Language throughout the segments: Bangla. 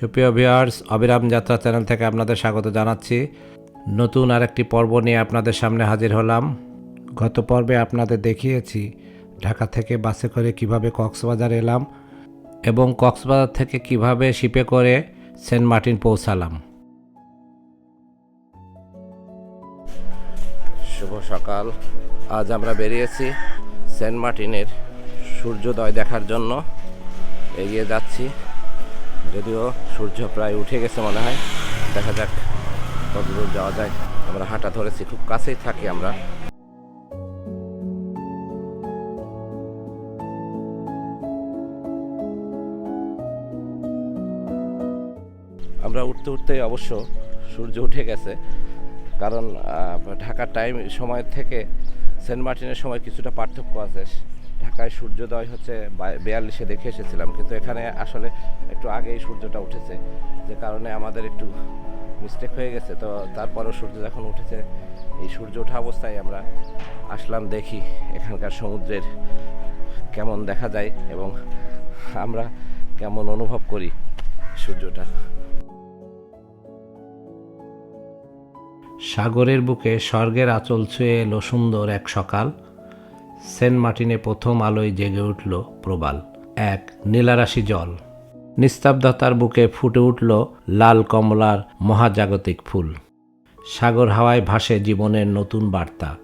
সুপ্রিয় ভিউয়ার্স, অবিরাম যাত্রা চ্যানেল থেকে আপনাদের স্বাগত জানাচ্ছি। নতুন আরেকটি পর্ব নিয়ে আপনাদের সামনে হাজির হলাম। গত পর্বে আপনাদের দেখিয়েছি ঢাকা থেকে বাসে করে কীভাবে কক্সবাজার এলাম এবং কক্সবাজার থেকে কীভাবে শিপে করে সেন্ট মার্টিন পৌঁছালাম। শুভ সকাল। আজ আমরা বেরিয়েছি সেন্ট মার্টিনের সূর্যোদয় দেখার জন্য। এগিয়ে যাচ্ছি। যদিও সূর্য প্রায় উঠে গেছে মনে হয়। দেখা যাক কত দূর যাওয়া যায়। আমরা হাঁটা ধরেছি, খুব কাছেই থাকি আমরা। আমরা উঠতে উঠতেই অবশ্য সূর্য উঠে গেছে। কারণ ঢাকার টাইম সময় থেকে সেন্ট মার্টিনের সময় কিছুটা পার্থক্য আছে। ঢাকায় সূর্যোদয় হচ্ছে বিয়াল্লিশে দেখে এসেছিলাম। কিন্তু এখানে আসলে একটু আগেই সূর্যটা উঠেছে, যে কারণে আমাদের একটু মিস্টেক হয়ে গেছে। তো তারপরেও সূর্য যখন উঠেছে, এই সূর্য ওঠা অবস্থায় আমরা আসলাম দেখি এখানকার সমুদ্রের কেমন দেখা যায় এবং আমরা কেমন অনুভব করি সূর্যটা। সাগরের বুকে স্বর্গের আঁচল ছুঁয়ে এলো সুন্দর এক সকাল। সেন্ট মার্টিনে প্রথম আলোয় জেগে উঠল প্রবাল। এক, নীলারাশি জল। নিস্তব্ধতার বুকে ফুটে উঠল লাল কমলার মহাজাগতিক ফুল। সাগর হাওয়ায় ভাসে জীবনের নতুন বার্তা।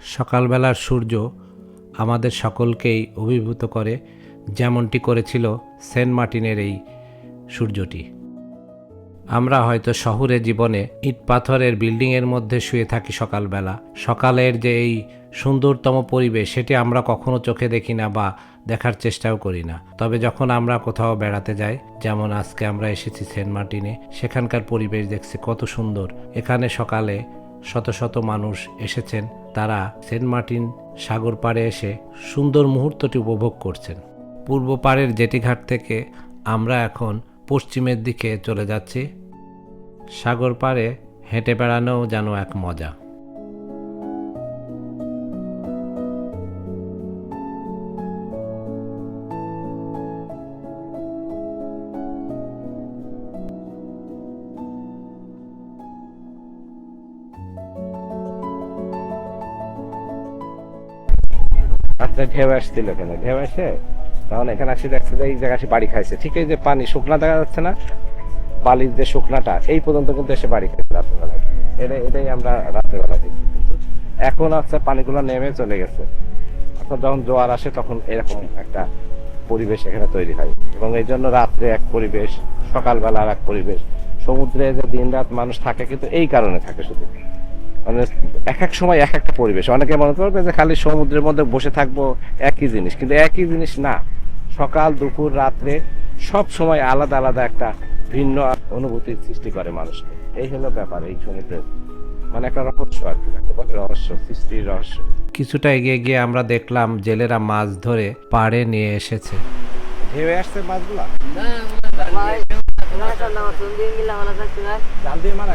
সকালবেলার সূর্য আমাদের সকলকেই অভিভূত করে, যেমনটি করেছিল সেন্ট মার্টিনের এই সূর্যটি। আমরা হয়তো শহুরে জীবনে ইট পাথরের বিল্ডিংয়ের মধ্যে শুয়ে থাকি সকালবেলা। সকালের যে এই সুন্দরতম পরিবেশ, সেটি আমরা কখনো চোখে দেখি না বা দেখার চেষ্টাও করি না। তবে যখন আমরা কোথাও বেড়াতে যাই, যেমন আজকে আমরা এসেছি সেন্ট মার্টিনে, সেখানকার পরিবেশ দেখছি কত সুন্দর। এখানে সকালে শত শত মানুষ এসেছেন। তারা সেন্ট মার্টিন সাগর পাড়ে এসে সুন্দর মুহূর্তটি উপভোগ করছেন। পূর্ব পাড়ের জেটিঘাট থেকে আমরা এখন পশ্চিমের দিকে চলে যাচ্ছি। সাগর পাড়ে হেঁটে বেড়ানোও যেন এক মজা। রাত্রে ঢেউ আসছিল এখানে। ঢেউ আসে তখন এখানে আসি দেখছে যে এই জায়গায় বাড়ি খাইছে। ঠিক এই যে পানি, শুকনা দেখা যাচ্ছে না? বালির যে শুকনাটা, এই পর্যন্ত কিন্তু এসে বাড়ি খাইছে রাত্রেবেলা এটাই এটাই আমরা রাত্রেবেলা দেখছি এখন হচ্ছে পানিগুলো নেমে চলে গেছে। এখন যখন জোয়ার আসে তখন এরকম একটা পরিবেশ এখানে তৈরি হয়। এবং এই জন্য রাত্রে এক পরিবেশ সকালবেলা আর এক পরিবেশ। সমুদ্রে যে দিন রাত মানুষ থাকে কিন্তু এই কারণে থাকে শুধু। মানে এক এক সময় এক একটা পরিবেশ। অনেকে মনে করবে যে খালি সমুদ্রের মধ্যে বসে থাকব একই জিনিস কিন্তু একই জিনিস না। সকাল দুপুর রাত্রে সব সময় আলাদা আলাদা একটা ভিন্ন অনুভূতির সৃষ্টি করে মানুষকে। এই হলো ব্যাপার এই সমুদ্রের মানে একটা রহস্য আর কি রহস্য সৃষ্টির রহস্য। কিছুটা এগিয়ে গিয়ে আমরা দেখলাম জেলেরা মাছ ধরে পাড়ে নিয়ে এসেছে। ঢেউ আসছে মাছগুলা? জাল দিয়ে মারা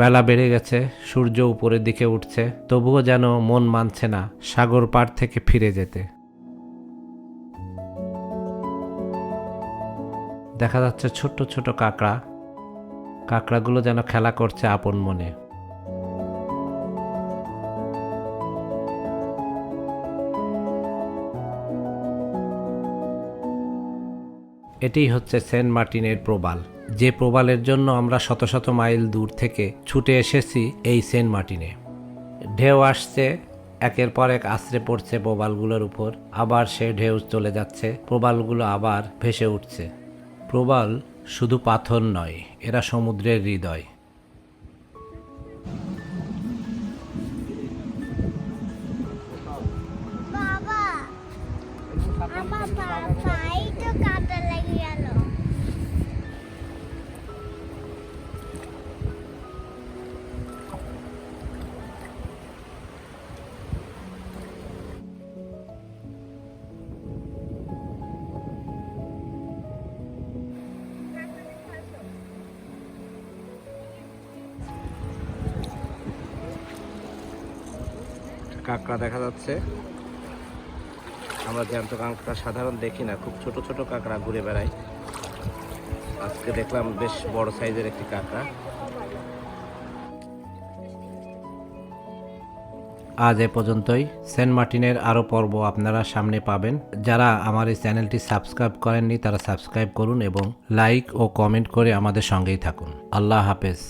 বেলা বেড়ে গেছে, সূর্য উপরের দিকে উঠছে, তবুও যেন মন মানছে না সাগর পাড় থেকে ফিরে যেতে। দেখা যাচ্ছে ছোট্ট ছোট কাঁকড়া, কাঁকড়াগুলো যেন খেলা করছে আপন মনে। এটি হচ্ছে সেন্ট মার্টিনের প্রবাল। যে প্রবালের জন্য আমরা শত শত মাইল দূর থেকে ছুটে এসেছি এই সেন্ট মার্টিনে। ঢেউ আসছে, একের পর এক আশ্রে পড়ছে প্রবালগুলোর উপর, আবার সে ঢেউ চলে যাচ্ছে, প্রবালগুলো আবার ভেসে উঠছে। প্রবাল শুধু পাথর নয়, এরা সমুদ্রের হৃদয়। কাঁকড়া দেখা যাচ্ছে। আমরা জ্যান্ত কাঁকড়া সাধারণ দেখি না, খুব ছোট ছোট কাঁকড়া ঘুরে বেড়ায় আজকে দেখলাম বেশ বড় সাইজের একটি কাঁকড়া। আজ এ পর্যন্তই। সেন্ট মার্টিনের আরও পর্ব আপনারা সামনে পাবেন। যারা আমার এই চ্যানেলটি সাবস্ক্রাইব করেননি, তারা সাবস্ক্রাইব করুন এবং লাইক ও কমেন্ট করে আমাদের সঙ্গেই থাকুন। আল্লাহ হাফেজ।